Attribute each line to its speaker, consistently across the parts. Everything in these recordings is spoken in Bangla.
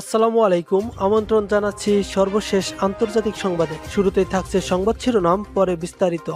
Speaker 1: আসসালামু আলাইকুম, আমন্ত্রণ জানাচ্ছি সর্বশেষ আন্তর্জাতিক সংবাদে। শুরুতেই থাকছে সংবাদ শিরোনাম, পরে বিস্তারিত।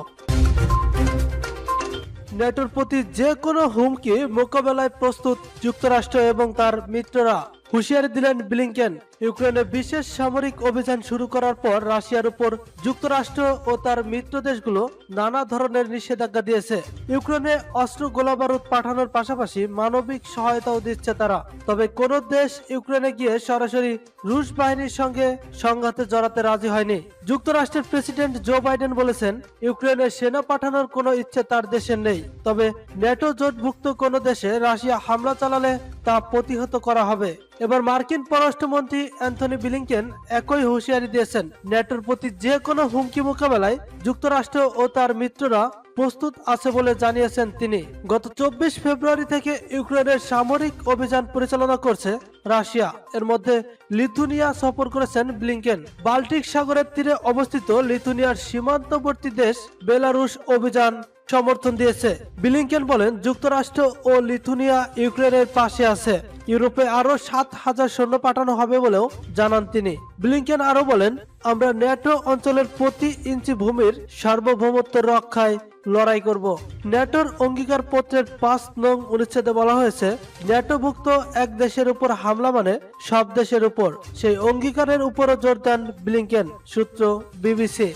Speaker 1: নেটোর প্রতি যে কোনো হুমকি মোকাবেলায় প্রস্তুত যুক্তরাষ্ট্র এবং তার মিত্ররা। হুঁশিয়ারি দিলেন ব্লিংকেন। ইউক্রেনে বিশেষ সামরিক অভিযান শুরু করার পর রাশিয়ার উপর যুক্তরাষ্ট্র ও তার মিত্র দেশগুলো নানা ধরনের নিষেধাজ্ঞা দিয়েছে। ইউক্রেনে অস্ত্র গোলাবারুদ পাঠানোর পাশাপাশি মানবিক সহায়তাও দিচ্ছে তারা। তবে কোনো দেশ ইউক্রেনে গিয়ে সরাসরি রুশ বাহিনীর সঙ্গে সংঘাতে জড়াতে রাজি হয়নি। যুক্তরাষ্ট্রের প্রেসিডেন্ট জো বাইডেন বলেছেন, ইউক্রেনে সেনা পাঠানোর কোনো ইচ্ছে তার দেশের নেই। তবে ন্যাটো জোটভুক্ত কোনো দেশে রাশিয়া হামলা চালালে তা প্রতিহত করা হবে। এবার মার্কিন পররাষ্ট্রমন্ত্রী অ্যান্থনি বিলিংকেন একই হুঁশিয়ারি দিয়েছেন, ন্যাটোর প্রতি যে কোনো হুমকি মোকাবেলায় যুক্তরাষ্ট্র ও তার মিত্ররা প্রস্তুত আছে বলে জানিয়েছেন তিনি। গত চব্বিশ ফেব্রুয়ারি থেকে ইউক্রেনের সামরিক অভিযান পরিচালনা করছে রাশিয়া। এর মধ্যে লিথুনিয়া সফর করেছেন ব্লিংকেন। বাল্টিক সাগরের তীরে অবস্থিত লিথুনিয়ার সীমান্তবর্তী দেশ বেলারুশ অভিযান সমর্থন দিয়েছে। বিলিংকেন বলেন, যুক্তরাষ্ট্র ও লিথুনিয়া ইউক্রেনের পাশে আছে। ইউরোপে আরও সাত হাজার সৈন্য পাঠানো হবে বলেও জানান তিনি। ব্লিংকেন আরও বলেন, আমরা ন্যাটো অঞ্চলের প্রতি ইঞ্চি ভূমির সার্বভৌমত্ব রক্ষায় লড়াই করব। ন্যাটোর অঙ্গীকার পত্রের পাঁচ নং অনুচ্ছেদে বলা হয়েছে, ন্যাটোভুক্ত এক দেশের উপর হামলা মানে সব দেশের উপর। সেই অঙ্গীকারের উপরও জোর দেন ব্লিংকেন, সূত্র বিবিসি।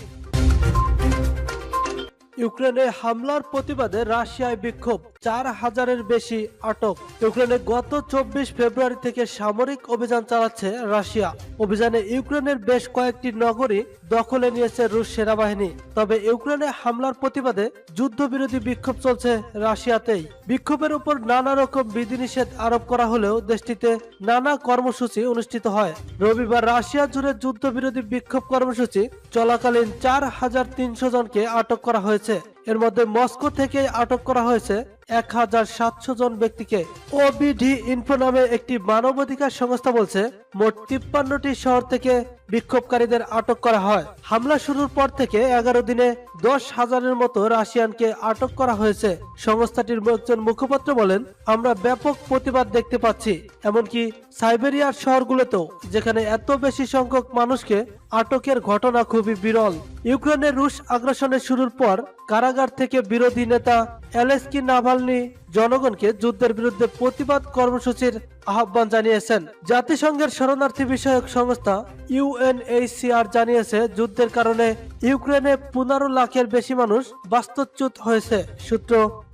Speaker 1: ইউক্রেনে হামলার প্রতিবাদে রাশিয়ায় বিক্ষোভ। চার হাজারের বেশি আটক। ইউক্রেনে গত চব্বিশ ফেব্রুয়ারি থেকে সামরিক অভিযান চালাচ্ছে রাশিয়া। অভিযানে ইউক্রেনের বেশ কয়েকটি নগরী দখলে নিয়েছে রুশ সেনাবাহিনী। তবে ইউক্রেনে হামলার প্রতিবাদে যুদ্ধবিরোধী বিক্ষোভ চলছে রাশিয়াতেই। বিক্ষোভের উপর নানা রকম বিধিনিষেধ আরোপ করা হলেও দেশটিতে নানা কর্মসূচি অনুষ্ঠিত হয়। রবিবার রাশিয়া জুড়ে যুদ্ধবিরোধী বিক্ষোভ কর্মসূচি চলাকালীন চার হাজার তিনশো জনকে আটক করা হয়েছে। এর মধ্যে মস্কো থেকে আটক করা হয়েছে এক হাজার সাতশো জন ব্যক্তিকে ওবিডি ইনফো নামে একটি মানবাধিকার সংস্থা বলছে, মোট তিপ্পান্নটি শহর থেকে বিক্ষোভকারীদের আটক করা হয়। হামলা শুরুর পর থেকে এগারো দিনে দশ হাজারের মতো রাশিয়ানকে আটক করা হয়েছে। সংস্থাটির একজন মুখপাত্র বলেন, আমরা ব্যাপক প্রতিবাদ দেখতে পাচ্ছি, এমনকি সাইবেরিয়ার শহরগুলোতেও, যেখানে এত বেশি সংখ্যক মানুষকে আটকের ঘটনা খুবই বিরল। ইউক্রেনের রুশ আগ্রাসনের শুরুর পর কারাগার থেকে বিরোধী নেতা অ্যালেস্কি নাভালনি জনগণকে যুদ্ধের বিরুদ্ধে প্রতিবাদ কর্মসূচির আহ্বান জানিয়েছেন। জাতিসংঘের শরণার্থী বিষয়ক সংস্থা ইউএনএইচসিআর জানিয়েছে, যুদ্ধের কারণে ইউক্রেনে পনেরো লাখের বেশি মানুষ বাস্তুচ্যুত হয়েছে, সূত্র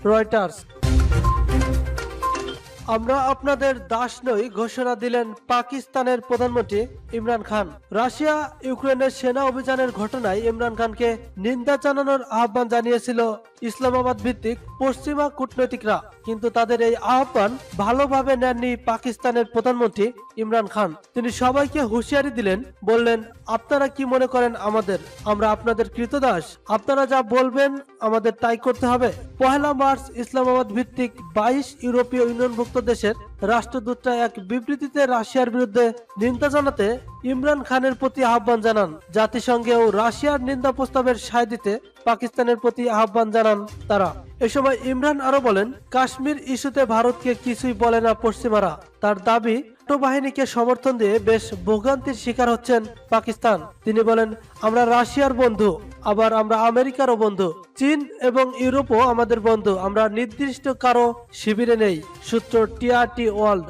Speaker 1: রয়টার্স। আমরা আপনাদের দাস নই ঘোষণা দিলেন পাকিস্তানের প্রধানমন্ত্রী ইমরান খান। রাশিয়া ইউক্রেনের সেনা অভিযানের ঘটনায় ইমরান খানকে নিন্দা জানানোর আহ্বান জানিয়েছিল ইসলামাবাদ ভিত্তিক পশ্চিমা কূটনৈতিকরা। কিন্তু তাদের এই আহ্বান ভালোভাবে নেননি পাকিস্তানের প্রধানমন্ত্রী ইমরান খান। তিনি সবাইকে হুঁশিয়ারি দিলেন, বললেন, আপনারা কি মনে করেন আমাদের? আমরা আপনাদের কৃতদাস। আপনারা যা বলবেন আমাদের তাই করতে হবে। পহেলা মার্চ ইসলামাবাদ ভিত্তিক বাইশ ইউরোপীয় ইউনিয়নভুক্ত দেশের রাষ্ট্রদূতরা এক বিবৃতিতে রাশিয়ার বিরুদ্ধে নিন্দা জানাতে ইমরান খানের প্রতি আহ্বান জানান। জাতিসংঘেও রাশিয়ার নিন্দা প্রস্তাবের সায় দিতে পাকিস্তানের প্রতি আহ্বান জানান তারা। এ সময় ইমরান আরও বলেন, কাশ্মীর ইস্যুতে ভারতকে কিছুই বলে না পশ্চিমারা। তার দাবি বাহিনীকে সমর্থন দিয়ে বেশ ভোগান্তির শিকার হচ্ছেন পাকিস্তান। তিনি বলেন, আমরা রাশিয়ার বন্ধু, আবার আমরা আমেরিকারও বন্ধু, চীন এবং ইউরোপও আমাদের বন্ধু, আমরা নির্দিষ্ট কারও শিবিরে নেই সূত্র টিআরটি ওয়ার্ল্ড।